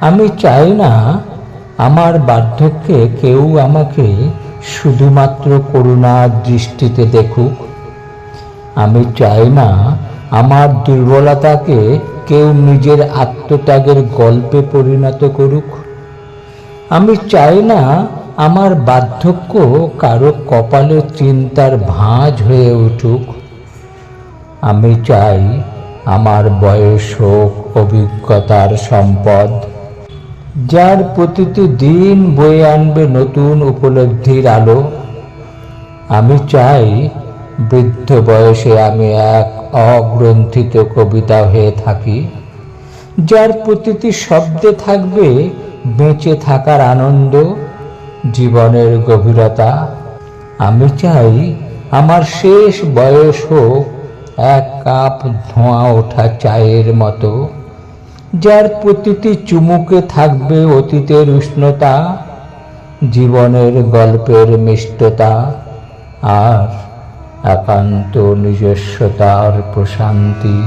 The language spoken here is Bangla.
আমি চাই না আমার বার্ধক্যে কেউ আমাকে শুধুমাত্র করুণার দৃষ্টিতে দেখুক। আমি চাই না আমার দুর্বলতাকে কেউ নিজের আত্মত্যাগের গল্পে পরিণত করুক। আমি চাই না আমার বার্ধক্য কারও কপালে চিন্তার ভাঁজ হয়ে উঠুক। আমি চাই আমার বয়স হোক, অভিজ্ঞতার সম্পদ যার প্রতিটি দিন বয়ে আনবে নতুন উপলব্ধির আলো। আমি চাই বৃদ্ধ বয়সে আমি এক অগ্রন্থিত কবিতা হয়ে থাকি, যার প্রতিটি শব্দে থাকবে বেঁচে থাকার আনন্দ, জীবনের গভীরতা। আমি চাই আমার শেষ বয়স হোক এক কাপ ধোঁয়া ওঠা চায়ের মতো। যার প্রতিটি চুমুকে থাকবে অতীতের উষ্ণতা জীবনের গল্পের মিষ্টতা আর একান্ত নিজস্বতার প্রশান্তি।